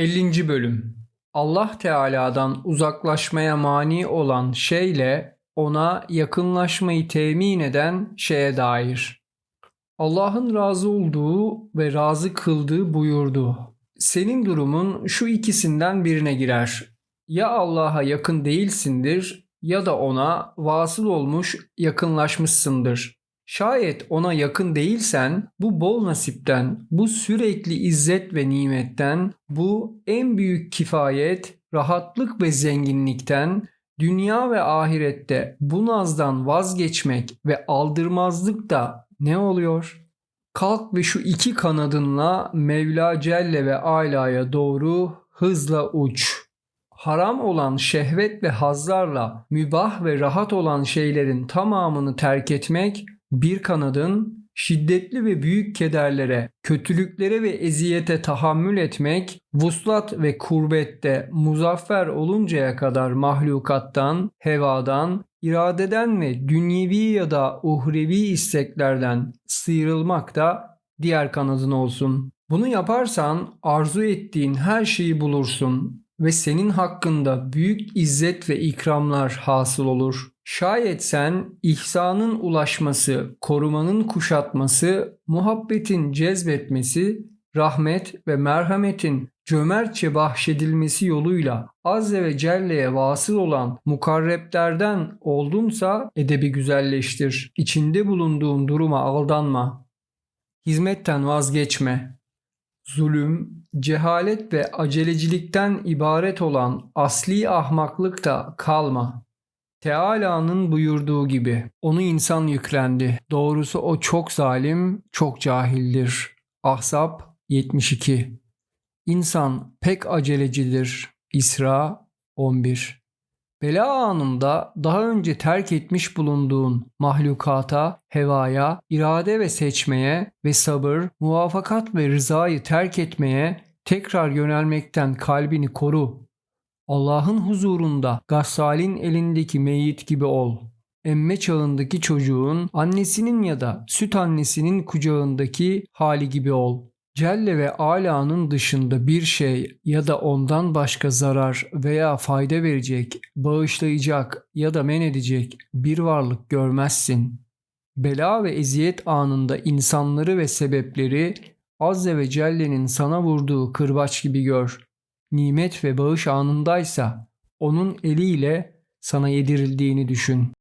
50. Bölüm Allah Teala'dan uzaklaşmaya mani olan şeyle ona yakınlaşmayı temin eden şeye dair. Allah'ın razı olduğu ve razı kıldığı buyurdu. Senin durumun şu ikisinden birine girer. Ya Allah'a yakın değilsindir ya da ona vasıl olmuş yakınlaşmışsındır. Şayet ona yakın değilsen bu bol nasipten, bu sürekli izzet ve nimetten, bu en büyük kifayet, rahatlık ve zenginlikten, dünya ve ahirette bu nazdan vazgeçmek ve aldırmazlık da ne oluyor? Kalk ve şu iki kanadınla Mevla Celle ve Ala'ya doğru hızla uç. Haram olan şehvet ve hazlarla mübah ve rahat olan şeylerin tamamını terk etmek bir kanadın şiddetli ve büyük kederlere, kötülüklere ve eziyete tahammül etmek, vuslat ve kurbette muzaffer oluncaya kadar mahlukattan, hevadan, iradeden ve dünyevi ya da uhrevi isteklerden sıyrılmak da diğer kanadın olsun. Bunu yaparsan arzu ettiğin her şeyi bulursun ve senin hakkında büyük izzet ve ikramlar hasıl olur. Şayet sen ihsanın ulaşması, korumanın kuşatması, muhabbetin cezbetmesi, rahmet ve merhametin cömertçe bahşedilmesi yoluyla Azze ve Celle'ye vasıl olan mukarreplerden oldunsa edebi güzelleştir. İçinde bulunduğun duruma aldanma. Hizmetten vazgeçme. Zulüm, cehalet ve acelecilikten ibaret olan asli ahmaklıkta kalma. Teala'nın buyurduğu gibi onu insan yüklendi. Doğrusu o çok zalim, çok cahildir. Ahzab 72 İnsan pek acelecidir. İsra 11 Bela anında daha önce terk etmiş bulunduğun mahlukata, hevaya, irade ve seçmeye ve sabır, muvafakat ve rızayı terk etmeye tekrar yönelmekten kalbini koru. Allah'ın huzurunda Gassal'in elindeki meyit gibi ol. Emme çağındaki çocuğun annesinin ya da süt annesinin kucağındaki hali gibi ol. Celle ve Ala'nın dışında bir şey ya da ondan başka zarar veya fayda verecek, bağışlayacak ya da men edecek bir varlık görmezsin. Bela ve eziyet anında insanları ve sebepleri Azze ve Celle'nin sana vurduğu kırbaç gibi gör. Nimet ve bağış anındaysa onun eliyle sana yedirildiğini düşün.